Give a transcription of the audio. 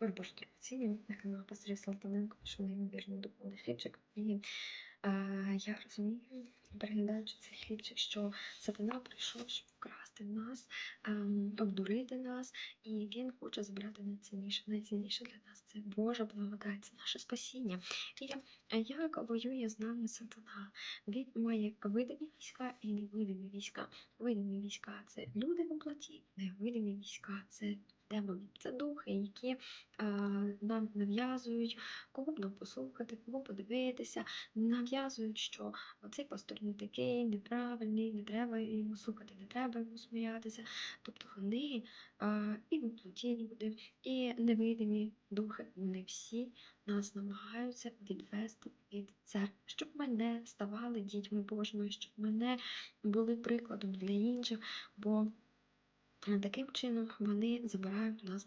Вибір традиційний пастиря Салтаненко, що неймовірно духовний хлібчик. І е, я розумію, переглядаючи цей хлібчик, що сатана прийшов, щоб вкрасти нас, ем, обдурити нас, і він хоче забрати найцінніше. Найцінніше для нас це Божа благодать, це наше спасіння. І як воює з нами сатана? Він має видимі війська і невидимі війська. Видимі війська це люди в плоті, невидимі війська це демони, це духи, які а, нам нав'язують, кого б нам послухати, кого подивитися, нав'язують, що цей пастор не такий, неправильний, не треба йому слухати, не треба йому сміятися. Тобто вони а, і в плоті люди, і невидимі духи, вони всі нас намагаються відвести від церкви, щоб ми не ставали дітьми Божими, щоб ми не були прикладом для інших, бо Таким чином вони забирають у нас